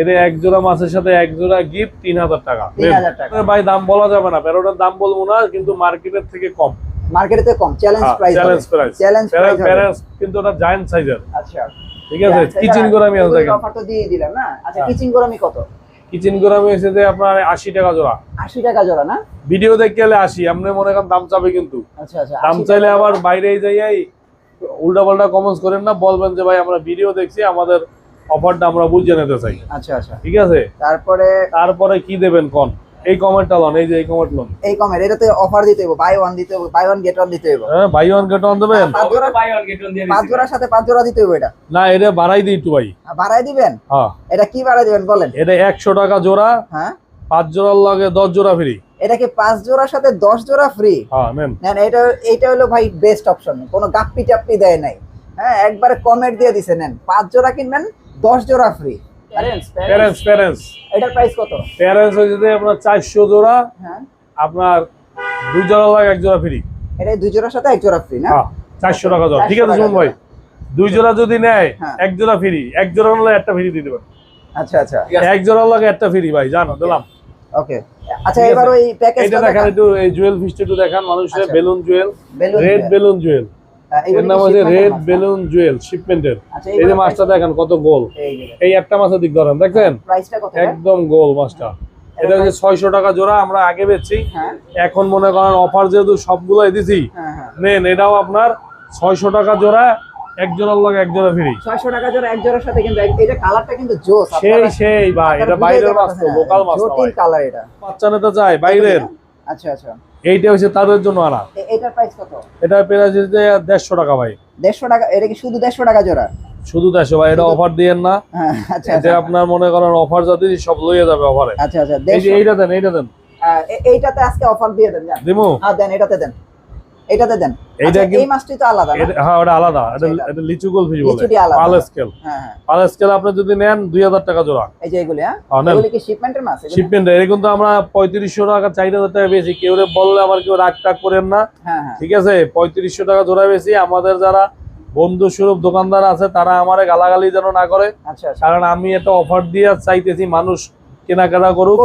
এর এক জোড়া মাছের সাথে এক জোড়া গিফট তিন হাজার টাকা। ভাই দাম বলা যাবে না। প্যারোটার দাম বলব না কিন্তু মার্কেটের থেকে কম। মার্কেটে কম। Challenge price challenge price challenge price কিন্তু ওটা জায়ান্ট সাইজের আচ্ছা। ঠিক আছে কিচেন গোরামি আছে অফার তো দিয়ে দিলাম না? আচ্ছা হ্যাঁ। কিচেন গোরামি কত? কিচেন গোরামি এসে যে আপনার আশি টাকা জোড়া। 80 টাকা জোড়া না? ভিডিও দেখে গেলে আশি আপনি মনে করেন দাম চাবে কিন্তু। আচ্ছা আচ্ছা দাম চাইলে আবার বাইরে যাইয়াই উল্টা পাল্টা কমেন্টস করেন না বলবেন যে ভাই আমরা ভিডিও দেখছি আমাদের অফারটা আমরা বুঝে নিতে চাই। আচ্ছা আচ্ছা। ঠিক আছে? তারপরে? তারপরে কি দেবেন কোন? এই কমেন্টটা লন এই যে এই কমেন্ট লন। এই কমের এটাতে অফার দিতে হবে বাই ওয়ান দিতে হবে বাই ওয়ান গেট ওয়ান দিতে হবে হ্যাঁ বাই ওয়ান গেট ওয়ান দেবেন? পাঁচ জোড়া বাই ওয়ান গেট ওয়ান দিয়ে পাঁচ জোড়ার সাথে পাঁচ জোড়া দিতে হবে এটা। না এটা বাড়াই দিই একটু ভাই। বাড়াই দিবেন? হ্যাঁ। এটা কি বাড়াই দিবেন বলেন? এটা একশো টাকা জোড়া হ্যাঁ। পাঁচ জোড়ার লগে দশ জোড়া ফ্রি এটা কি পাঁচ জোড়ার সাথে দশ জোড়া ফ্রি হ্যাঁ নেন। এটা এইটা হলো ভাই বেস্ট অপশন কোনো গাপ্পি টাপ্পি দেয় নাই। হ্যাঁ একবারে কমেন্ট দিয়ে দিছে নেন। পাঁচ জোড়া কিনবেন দশ জোড়া ফ্রি প্যারেন্টস প্যারেন্টস এটার প্রাইস কত? প্যারেন্টস হচ্ছে যে আপনার চারশো জোড়া হ্যাঁ। আপনার দুই জোড়া লাগে এক জোড়া ফ্রি এটা দুই জোড়ার সাথে এক জোড়া ফ্রি না? হ্যাঁ চারশো টাকা জোড়া। ঠিক আছে 400 শুনুন ভাই। দুই জোড়া যদি নেয় হ্যাঁ। এক জোড়া ফ্রি এক জোড়া হলে একটা ফ্রি দিয়ে দেবেন আচ্ছা আচ্ছা। এক জোড়া লাগে একটা ফ্রি ভাই জানো দিলাম। ওকে আচ্ছা এবার ওই প্যাকেজ এটা দেখান একটু এই জুয়েল ফিস্ট একটু দেখান মানুষের আচ্ছা। Balloon jewel red balloon jewel এর নাম হচ্ছে রেড বেলুন জুয়েল শিপমেন্টের এই যে মাছটা দেখেন কত গোল এই একটা মাছের দিক ধরেন দেখছেন? প্রাইসটা কত এটা? একদম গোল মাছটা এটা হচ্ছে ছয়শো টাকা জোড়া আমরা আগে বেচছি। হ্যাঁ। এখন মনে করেন অফার যেহেতু সবগুলোই দিছি হ্যাঁ হ্যাঁ। নেন এটাও আপনার ছয়শো টাকা জোড়া এক জোড়ার লগে এক জোড়া ফ্রি ছয়শো টাকা জোড়া এক জোড়ার সাথে কিন্তু এটা কালারটা কিন্তু জোস সেই সেই ভাই এটা বাইরের মাছ তো লোকাল মাছ না ভাই। কালার এটা। বাচ্চা নিতে চায় বাইরের। আচ্ছা আচ্ছা। এইটা হচ্ছে তাদের জন্য আনা। এটার প্রাইস কত? এটা প্রাইস হচ্ছে দেড়শো টাকা ভাই। দেড়শো টাকা এটা কি শুধু দেড়শো টাকা জোড়া? শুধু দেড়শো ভাই এটা অফার দিয়েন না। হ্যাঁ আচ্ছা এটা আচ্ছা আপনার মনে করেন অফার যদি সব লইয়ে যাবে অফারে আচ্ছা আচ্ছা এইটা দেন এইটা দেন। এইটাতে আজকে অফার দিয়ে দেন দিমু? হ্যাঁ দেন এটাতে দেন। এটাতে দেন। এইটা আচ্ছা, এই মাছটি তো আলাদা হ্যাঁ ওটা আলাদা। এটা লিচু গোল ফিশ বলে। লিচুটি আলাদা। পাল স্কেল হ্যাঁ হ্যাঁ। পাল স্কেল আপনি যদি নেন দুই হাজার টাকা জোড়া। এই যে এগুলি হ্যাঁ? হ্যাঁ, এগুলি কি শিপমেন্টের মাছ? শিপমেন্ট এটা কিন্তু আমরা পঁয়ত্রিশশো টাকা চার হাজার টাকা বেশি। কেউ বললে আবার কেউ রাগ টাগ করেন না। হ্যাঁ ঠিক আছে? পঁয়ত্রিশশো টাকা জোড়া বেশি। আমাদের যারা বন্ধু স্বরূপ দোকানদার আছে তারা আমারে গালাগালি যেন না করে। আচ্ছা আচ্ছা। কারণ আমি একটা অফার দিয়ে চাইতেছি মানুষ কেনাকাটা করুক।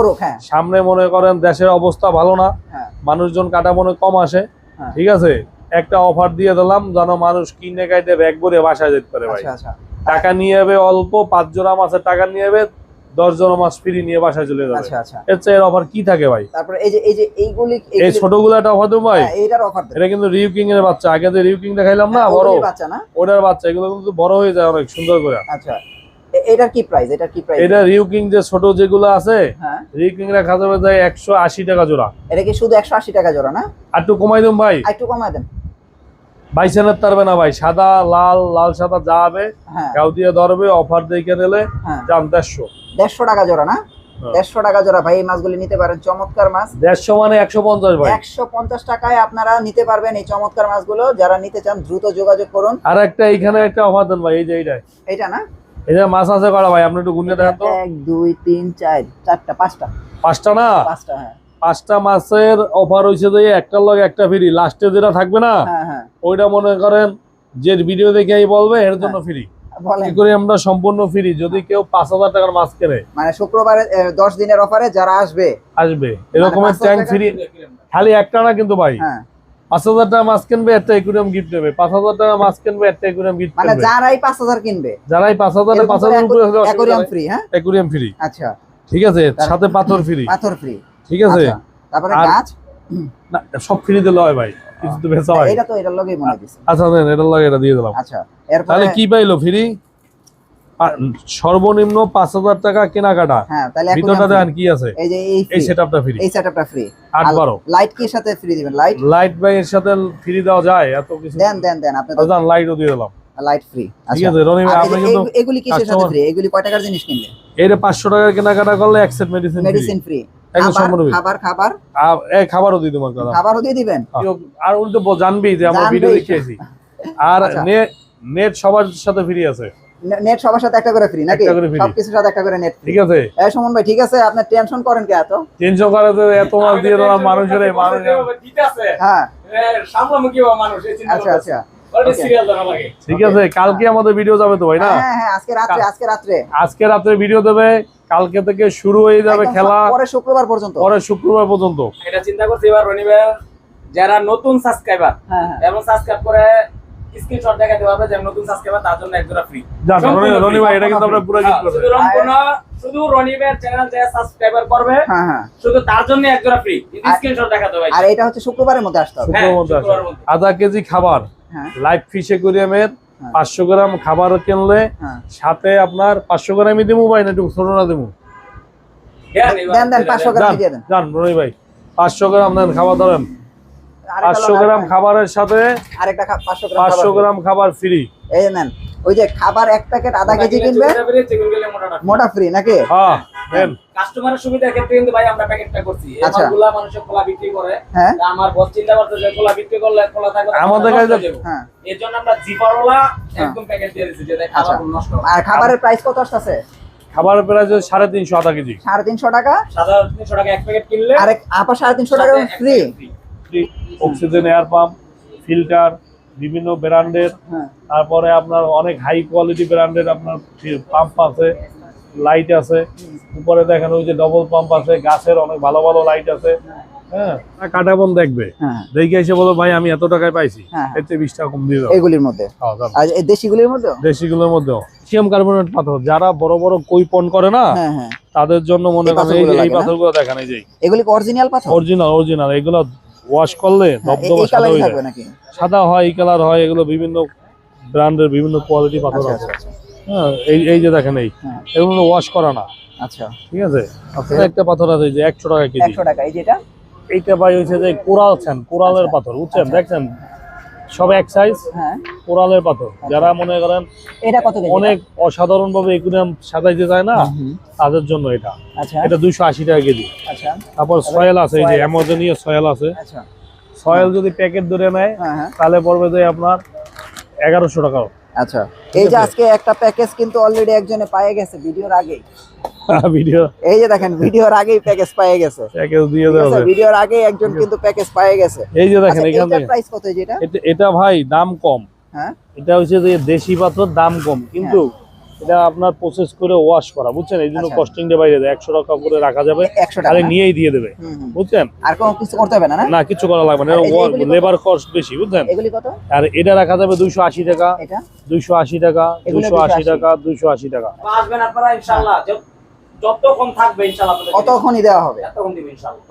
সামনে মনে করেন দেশের অবস্থা ভালো না। মানুষজন কাটা মনে কম আসে। ঠিক আছে? একটা অফার দিয়ে দিলাম যেন মানুষ কিনে কাইতে ব্যাগ ভরে বাসায় যেতে পারে ভাই। আচ্ছা আচ্ছা। টাকা নিয়ে যাবে অল্প পাঁচ জোড়া মাছের টাকা নিয়ে যাবে দশ জোড়া মাছ ফ্রি নিয়ে বাসায় চলে যাবে। আচ্ছা এর চেয়ে অফার কি থাকে ভাই? তারপরে এই যে এই যে এইগুলি এই ছোটগুলো একটা অফার দেবো ভাই? হ্যাঁ, অফার এটা কিন্তু রিউ কিং এর বাচ্চা। আগে যে রিউ কিং দেখাইলাম না হ্যাঁ, বড়। বাচ্চা না? ওটার বাচ্চা। এগুলো কিন্তু বড় হয়ে যায় অনেক সুন্দর করে। আচ্ছা। এটার কি প্রাইস এটার কি প্রাইস এটা রিউ কিং যে ছোট যেগুলো আছে হ্যাঁ। রিউ এর যায় একশো আশি টাকা জোড়া। এটা কি শুধু একশো আশি টাকা জোড়া না? একটু কমাই দিন ভাই। একটু কমায় দেন। বাইসেনের তারবে না ভাই। সাদা লাল লাল সাদা যা হবে হ্যাঁ। দিয়ে ধরবে অফার দেখে নিলে হ্যাঁ। দাম দেড়শো। দেড়শো টাকা জোড়া না? হ্যাঁ। দেড়শো টাকা জোড়া। ভাই এই মাছগুলি নিতে পারেন। চমৎকার মাছ। দেড়শো মানে একশো পঞ্চাশ ভাই। একশো পঞ্চাশ টাকায় আপনারা নিতে পারবেন এই চমৎকার মাছগুলো। যারা নিতে চান দ্রুত যোগাযোগ করুন। আর একটা এইখানে একটা অফার দেন ভাই এই যে এইটাই এটা না? যে মাছ আছে করা ভাই? আপনি একটু গুনে দেখেন তো। এক দুই তিন চার চারটা পাঁচটা। পাঁচটা না? পাঁচটা হ্যাঁ। পাঁচটা মাছের অফার হয়েছে যে একটার লগে একটা ফ্রি লাস্টে যেটা থাকবে না হ্যাঁ হ্যাঁ। ওইটা মনে করেন যে ভিডিও দেখে বলবে এর জন্য ফ্রি কি করে আমরা সম্পূর্ণ ফ্রি যদি কেউ পাঁচ হাজার টাকার মাছ কেনে। মানে শুক্রবারে দশ দিনের অফারে যারা আসবে। আসবে। হাজার ট্যাঙ্ক ফ্রি খালি একটা না কিন্তু ভাই? হ্যাঁ। পাঁচ হাজার টাকা মাছ কিনবে একটা একুরিয়াম গিফট নেবে পাঁচ হাজার টাকা মাছ কিনবে একটা একুরিয়াম গিফট মানে যারাই পাঁচ হাজার কিনবে। যারাই পাঁচ হাজার পাঁচ হাজার অ্যাকোরিয়াম ফ্রি হ্যাঁ? একুরিয়াম ফ্রি আচ্ছা। ঠিক আছে? সাথে পাথর ফ্রি পাথর ফ্রি ঠিক আছে? তারপরে আর- গাছ? না সব ফ্রি দিলে হয় ভাই। কিছু তো বেচা হয়। এটা তো এটার লগেই মনে দিছে আচ্ছা এটার লাগে এটা দিয়ে দিলাম। আচ্ছা তাহলে কি পাইলো ফ্রি সর্বনিম্ন পাঁচ হাজার টাকা কেনাকাটা। হ্যাঁ ভিতরটা দেখেন কি আছে? এই সেটআপটা ফ্রি এই সেটআপটা ফ্রি আট বারো। লাইট কি সাথে ফ্রি দিবেন লাইট লাইট বাই এর সাথে ফ্রি দেওয়া যায় এত কিছু দেন দেন দেন আপনি লাইটও দিয়ে দিলাম। লাইট ফ্রি ঠিক আছে রনি ভাই আপনি কিন্তু এগুলি কিসের সাথে ফ্রি এগুলি কয় টাকার জিনিস কিনলে? এর পাঁচশো টাকা কেনাকাটা করলে এক সেট মেডিসিন মেডিসিন ফ্রি একদম সম্পূর্ণ free। খাবার খাবার? এই খাবারও দিয়ে খাবারও দিয়ে দিবেন? আর উনি তো ব- যে আমরা ভিডিও দেখিয়েছি। আর আচ্ছা। নেট নেট সবার সাথে ফ্রি আছে। নেট সবার সাথে একটা করে ফ্রি নাকি? সবকিছুর সাথে একটা করে নেট ঠিক আছে। এই সুমন ভাই ঠিক আছে আপনি টেনশন করেন কে এত? তিনশো করে তো এত মাল দিয়ে দিলাম মানুষের এই মানুষ দিতে আছে। হ্যাঁ। সামলামু কি মানুষ এই চিন্তা আচ্ছা আচ্ছা। Already Okay. সিরিয়াল ধরা লাগে। ঠিক আছে কালকে আমাদের ভিডিও যাবে তো ভাই না? হ্যাঁ হ্যাঁ আজকে রাত্রে আজকে রাত্রে। আজকে রাত্রে ভিডিও দেবে কালকে থেকে শুরু হয়ে যাবে খেলা। পরে শুক্রবার পর্যন্ত। পরে শুক্রবার পর্যন্ত। এটা চিন্তা করছি এবার রনিবার যারা নতুন সাবস্ক্রাইবার হ্যাঁ হ্যাঁ। এবং সাবস্ক্রাইব করে স্ক্রিনশট দেখাতে পারবে যে নতুন সাবস্ক্রাইবার তার জন্য একজোড়া ফ্রি রনি রনি ভাই এটা কিন্তু আমরা পুরো জিত করছি শুধু রংপুর শুধু রনিবের চ্যানেল যে সাবস্ক্রাইবার করবে। হ্যাঁ হ্যাঁ। শুধু তার জন্য একজোড়া ফ্রি স্ক্রিনশট দেখাতে হবে। আর এটা হচ্ছে শুক্রবারের মধ্যে আসতে হবে। হ্যাঁ, মধ্যে। আধা কেজি খাবার লাইভ ফিশ একুরিয়ামের। পাঁচশো গ্রাম খাবার কিনলে সাথে আপনার পাঁচশো গ্রামই দেবো ভাই না একটু ছোট না দেবো দেন দেন দেন পাঁচশো গ্রাম দিয়ে দেন। জান রনি ভাই পাঁচশো গ্রাম দেন খাবার ধরেন। পাঁচশো গ্রাম খাবারের সাথে আরেকটা পাঁচশো গ্রাম খাবার গ্রাম খাবার ফ্রি এই নেন ওই যে খাবার এক প্যাকেট আধা কেজি কিনবে মোটা ফ্রি নাকি? হ্যাঁ কাস্টমারের সুবিধার ক্ষেত্রে কিন্তু ভাই আমরা প্যাকেটটা করছি। আচ্ছা। মানুষের খোলা বিক্রি করে। হ্যাঁ। আমার বস চিন্তা করতে যে খোলা বিক্রি করলে থাকলে আমাদের কাছে- হ্যাঁ এর জন্য আমরা জিপারওয়ালা হ্যাঁ। একদম প্যাকেট দিয়ে যেটা আচ্ছা। খাবার নষ্ট আর খাবারের প্রাইস কত আসতেছে? খাবারের প্রাইস সাড়ে তিনশো আধা কেজি। সাড়ে তিনশো টাকা? সাধারণ তিনশো টাকা এক প্যাকেট কিনলে আরেক আবার সাড়ে তিনশো টাকা free free। Oxygen air pump filter বিভিন্ন ব্র্যান্ডের তারপরে আপনার অনেক হাই কোয়ালিটি ব্র্যান্ডের আপনার পাম্প আছে লাইট আছে উপরে দেখেন ওই যে ডবল পাম্প আছে গাছের অনেক ভালো ভালো লাইট আছে হ্যাঁ কাটাবন দেখবে। হ্যাঁ। দেখে এসে বলো ভাই আমি এত টাকায় পাইছি হ্যাঁ। এতে বিশ টাকা কম দিয়ে এগুলির মধ্যে। হ্যাঁ, দাও। দেশিগুলির মধ্যে দেশিগুলোর মধ্যেও। ক্যালসিয়াম কার্বনেট পাথর যারা বড় বড় করে না তাদের জন্য মনে এই করেন এই পাথরগুলো যে এই পাথরগুলো দেখেন এই যে। এগুলি অরিজিনাল পাথর? অরিজিনাল অরিজিনাল এগুলো ওয়াশ করলে হ্যাঁ, দবদবা সাদা হয়ে যাবে যায়। নাকি? সাদা হয় এই কালার হয় এগুলো বিভিন্ন ব্র্যান্ডের বিভিন্ন কোয়ালিটি পাথর আচ্ছা আছে। আচ্ছা আচ্ছা। হ্যাঁ এই এই যে দেখেন এই হ্যাঁ। এগুলো ওয়াশ করা না। আচ্ছা। ঠিক আছে? একটা পাথর আছে যে একশো টাকা কেজি। একশো টাকা এই যেটা? এইটা ভাই হচ্ছে যে কোরাল কোরালের। পাথর বুঝছেন। দেখছেন? সব এক সাইজ হ্যাঁ। কোরালের পাথর। যারা মনে করেন এটা কত অনেক অসাধারণ ভাবে একুরিয়াম সাজাইতে চায় না। তাদের জন্য এটা। আচ্ছা। এটা দুইশো আশি টাকা কেজি। আচ্ছা। তারপর সয়েল আছে এই যে অ্যামাজনীয় সয়েল আছে। আচ্ছা। সয়েল যদি প্যাকেট ধরে নেয় হ্যাঁ হ্যাঁ। তাহলে পড়বে যে আপনার এগারোশো টাকা। আচ্ছা এই যে আজকে একটা প্যাকেজ কিন্তু অলরেডি একজনে পায়ে গেছে ভিডিওর আগেই। ভিডিও? এই যে দেখেন ভিডিওর আগেই প্যাকেজ পায়ে গেছে। প্যাকেজ দিয়ে আছে ভিডিওর আগেই একজন কিন্তু প্যাকেজ পায়ে গেছে। এই যে দেখেন আচ্ছা, এখান থেকে। প্রাইস কত এটা- এটা ভাই দাম কম। হ্যাঁ? এটা হচ্ছে যে দেশি পাথর দাম কম। কিন্তু এটা আপনার প্রসেস করে ওয়াশ করা বুঝছেন? এই জন্য আচ্ছা। কস্টিং টা বাইরে দেয়। একশো টাকা করে রাখা যাবে টাকা। তাহলে নিয়েই দিয়ে দেবে। বুঝছেন? আর কোনো কিছু করতে হবে না না? কিছু করা লাগবে না। আর? লেবার কস্ট বেশি বুঝছেন? এগুলি কত? আর এটা রাখা যাবে দুইশো আশি টাকা। এটা? দুইশো আশি টাকা দুইশো আশি 280 টাকা দুইশো আশি টাকা। আসবেন আপনারা ইনশাআল্লাহ। যত- যতক্ষণ থাকবে ইনশাআল্লাহ আপনাদের কতক্ষণই দেওয়া হবে। এতক্ষণ দিবে ইনশাআল্লাহ।